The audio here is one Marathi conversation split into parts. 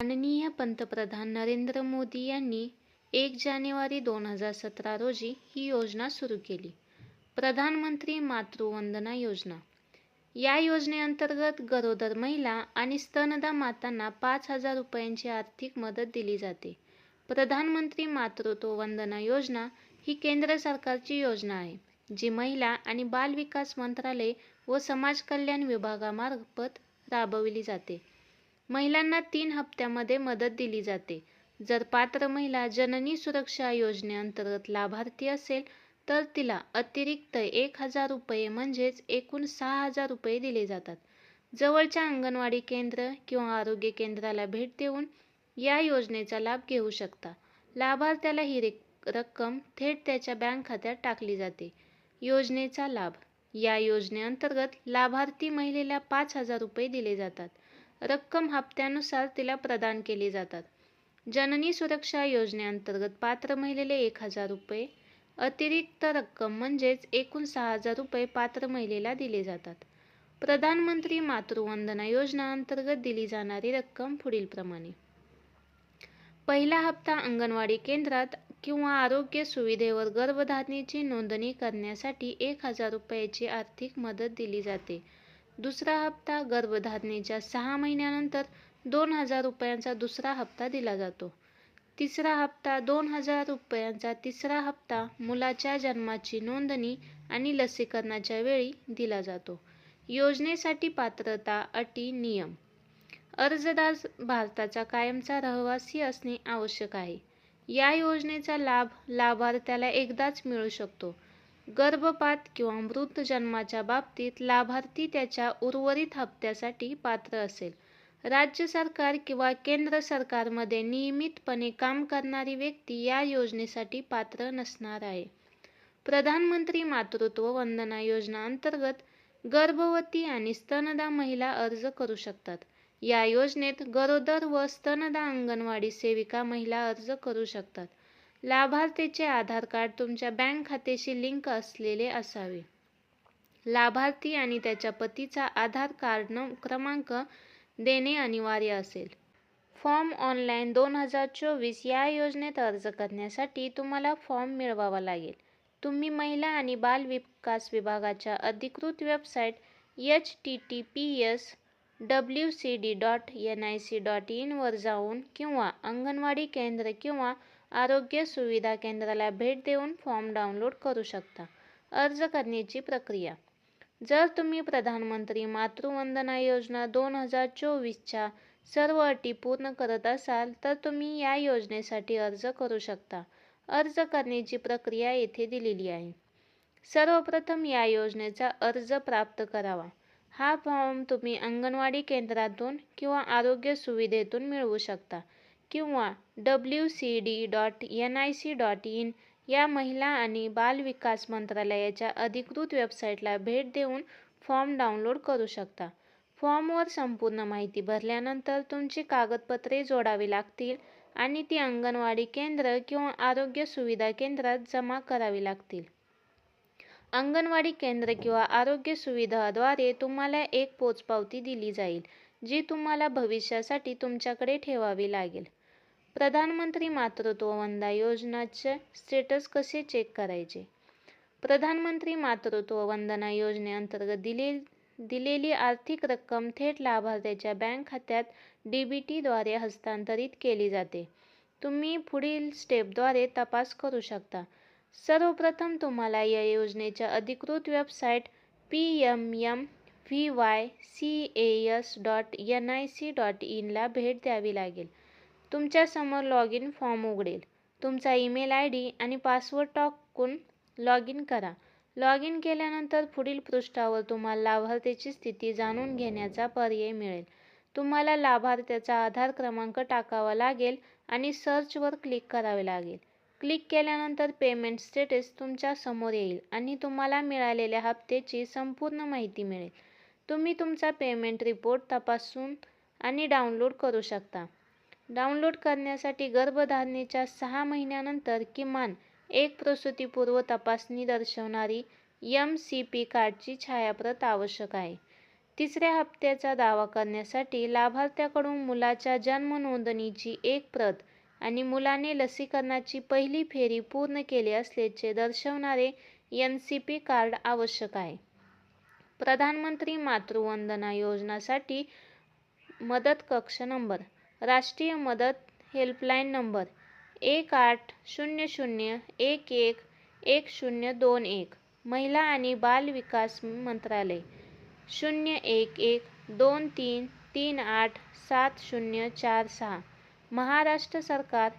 माननीय पंतप्रधान नरेंद्र मोदी यांनी एक जानेवारी दोन हजार सतरा रोजी ही योजना सुरू केली. प्रधानमंत्री मातृवंदना योजना. या योजनेअंतर्गत गरोदर महिला आणि स्तनदा मातांना पाच हजार रुपयांची आर्थिक मदत दिली जाते. प्रधानमंत्री मातृत्व वंदना योजना ही केंद्र सरकारची योजना आहे, जी महिला आणि बाल विकास मंत्रालय व समाज कल्याण विभागामार्फत राबविली जाते. महिलांना तीन हप्त्यांमध्ये मदत दिली जाते. जर पात्र महिला जननी सुरक्षा योजनेअंतर्गत लाभार्थी असेल तर तिला अतिरिक्त एक हजार रुपये म्हणजेच एकूण सहा हजार रुपये दिले जातात. जवळच्या अंगणवाडी केंद्र किंवा आरोग्य केंद्राला भेट देऊन या योजनेचा लाभ घेऊ शकता. लाभार्थ्याला ही रक्कम थेट त्याच्या बँक खात्यात टाकली जाते. योजनेचा लाभ या योजनेअंतर्गत लाभार्थी महिलेला पाच हजार रुपये दिले जातात. रक्कम हप्त्यानुसार तिला प्रदान केली जातात. जननी सुरक्षा योजनेअंतर्गत पात्र महिलेला एक हजार रुपये अतिरिक्त रक्कम म्हणजेच एकूण सहा हजार रुपये पात्र महिलेला दिले जातात. प्रधानमंत्री मातृवंदना योजना अंतर्गत दिली जाणारी रक्कम पुढीलप्रमाणे. पहिला हप्ता अंगणवाडी केंद्रात किंवा आरोग्य सुविधेवर गर्भधारणेची नोंदणी करण्यासाठी एक हजार रुपयाची आर्थिक मदत दिली जाते. दुसरा हप्ता गर्भधारणेच्या सहा महिन्यानंतर दोन हजार रुपयांचा दुसरा हप्ता दिला जातो. तिसरा हप्ता दोन हजार रुपयांचा तिसरा हप्ता मुलाच्या जन्माची नोंदणी आणि लसीकरणाच्या वेळी दिला जातो. योजनेसाठी पात्रता अटी नियम अर्जदार भारताचा कायमचा रहिवासी असणे आवश्यक आहे. या योजनेचा लाभ लाभार्थ्याला एकदाच मिळू शकतो. गर्भपात किंवा मृत जन्माच्या बाबतीत लाभार्थी त्याच्या उर्वरित हप्त्यासाठी पात्र असेल. राज्य सरकार किंवा केंद्र सरकारमध्ये नियमितपणे काम करणारी व्यक्ती या योजनेसाठी पात्र नसणार आहे. प्रधानमंत्री मातृत्व वंदना योजना अंतर्गत गर्भवती आणि स्तनदा महिला अर्ज करू शकतात. या योजनेत गरोदर व स्तनदा अंगणवाडी सेविका महिला अर्ज करू शकतात. लाभार्थीचे आधार कार्ड तुमच्या बँक खात्याशी लिंक असलेले असावे. लाभार्थी आणि त्याच्या पतीचा आधार कार्ड क्रमांक देणे अनिवार्य असेल. फॉर्म ऑनलाईन दोन हजार चोवीस या योजनेत अर्ज करण्यासाठी तुम्हाला फॉर्म मिळवावा लागेल. तुम्ही महिला आणि बाल विकास विभागाच्या अधिकृत website H T T P S WCD dot N I C dot in वर जाऊन किंवा अंगणवाडी केंद्र किंवा आरोग्य सुविधा केंद्राला भेट देऊन फॉर्म डाउनलोड करू शकता. अर्ज करण्याची प्रक्रिया जर तुम्ही प्रधानमंत्री मातृवंदना योजना दोन हजार चोवीसच्या सर्व अटी पूर्ण करत असाल तर तुम्ही या योजनेसाठी अर्ज करू शकता. अर्ज करण्याची प्रक्रिया येथे दिलेली आहे. सर्वप्रथम या योजनेचा अर्ज प्राप्त करावा. हा फॉर्म तुम्ही अंगणवाडी केंद्रातून किंवा आरोग्य सुविधेतून मिळवू शकता किंवा W C D dot N I C dot in या महिला आणि बाल विकास मंत्रालयाच्या अधिकृत वेबसाईटला भेट देऊन फॉर्म डाउनलोड करू शकता. फॉर्मवर संपूर्ण माहिती भरल्यानंतर तुमची कागदपत्रे जोडावी लागतील आणि ती अंगणवाडी केंद्र किंवा आरोग्य सुविधा केंद्रात जमा करावी लागतील. अंगणवाडी केंद्र किंवा आरोग्य सुविधाद्वारे तुम्हाला एक पोचपावती दिली जाईल, जी तुम्हाला भविष्यासाठी तुमच्याकडे ठेवावी लागेल. प्रधानमंत्री मातृत्व वंदना योजनेचे स्टेटस कसे चेक करायचे? प्रधानमंत्री मातृत्व वंदना योजनेअंतर्गत दिलेली आर्थिक रक्कम थेट लाभार्थ्याच्या बँक खात्यात डी बी टीद्वारे हस्तांतरित केली जाते. तुम्ही पुढील स्टेपद्वारे तपास करू शकता. सर्वप्रथम तुम्हाला या योजनेच्या अधिकृत website P M M V Y C A S dot N I C dot इनला भेट द्यावी लागेल. तुमच्यासमोर लॉग इन फॉर्म उघडेल. तुमचा ईमेल आय डी आणि पासवर्ड टाकून लॉगिन करा. लॉग इन केल्यानंतर पुढील पृष्ठावर तुम्हाला लाभार्थीची स्थिती जाणून घेण्याचा पर्याय मिळेल. तुम्हाला लाभार्थ्याचा आधार क्रमांक टाकावा लागेल आणि सर्चवर क्लिक करावे लागेल. क्लिक केल्यानंतर पेमेंट स्टेटस तुमच्यासमोर येईल आणि तुम्हाला मिळालेल्या हप्त्याची संपूर्ण माहिती मिळेल. तुम्ही तुमचा पेमेंट रिपोर्ट तपासून आणि डाउनलोड करू शकता. डाउनलोड करण्यासाठी गर्भधारणेच्या सहा महिन्यानंतर किमान एक प्रसूतीपूर्व तपासणी दर्शवणारी यम सी पी कार्डची छायाप्रत आवश्यक आहे. तिसऱ्या हप्त्याचा दावा करण्यासाठी लाभार्थ्याकडून मुलाच्या जन्म नोंदणीची एक प्रत आणि मुलाने लसीकरणाची पहिली फेरी पूर्ण केली असल्याचे दर्शवणारे यम सी पी कार्ड आवश्यक आहे. प्रधानमंत्री मातृवंदना योजनासाठी मदत कक्ष नंबर, राष्ट्रीय मदत हेल्पलाईन नंबर एक आठ शून्य शून्य एक एक एक शून्य दोन एक, महिला आणि बाल विकास मंत्रालय, शून्य एक एक दोन तीन तीन आठ सात शून्य चार सहा, महाराष्ट्र सरकार,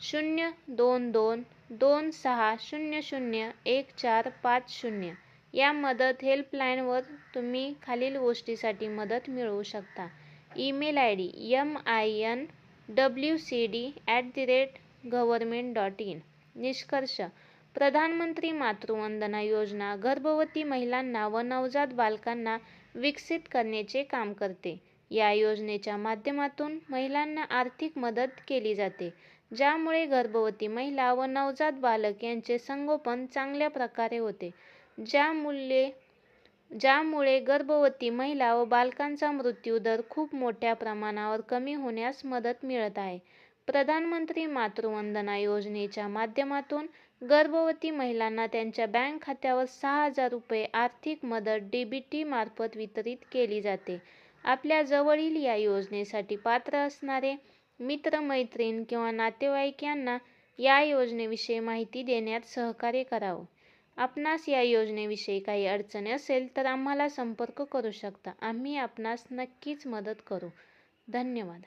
शून्य दोन दोन दोन सहा शून्य शून्य एक चार पाच शून्य या मदत हेल्पलाईनवर तुम्ही खालील गोष्टीसाठी मदत मिळवू शकता. Email I D M I N W C D at the rate government dot in. निष्कर्ष प्रधानमंत्री मातृवंदना योजना गर्भवती महिलांना व नवजात बालकांना विकसित करण्याचे काम करते. या योजनेच्या माध्यमातून महिलांना आर्थिक मदत केली जाते, ज्यामुळे गर्भवती महिला व नवजात बालक यांचे संगोपन चांगल्या प्रकारे होते, ज्या मूल्ये ज्यामुळे गर्भवती महिला व बालकांचा मृत्यू दर खूप मोठ्या प्रमाणावर कमी होण्यास मदत मिळत आहे. प्रधानमंत्री मातृवंदना योजनेच्या माध्यमातून गर्भवती महिलांना त्यांच्या बँक खात्यावर सहा हजार रुपये आर्थिक मदत डी बी मार्फत वितरित केली जाते. आपल्या जवळील या योजनेसाठी पात्र असणारे मित्र-मैत्रीण किंवा नातेवाईक यांना या योजनेविषयी माहिती देण्यात सहकार्य करावं. आपणास या योजनेविषयी काही अडचणी असेल तर आम्हाला संपर्क करू शकता. आम्ही आपणास नक्कीच मदत करू. धन्यवाद.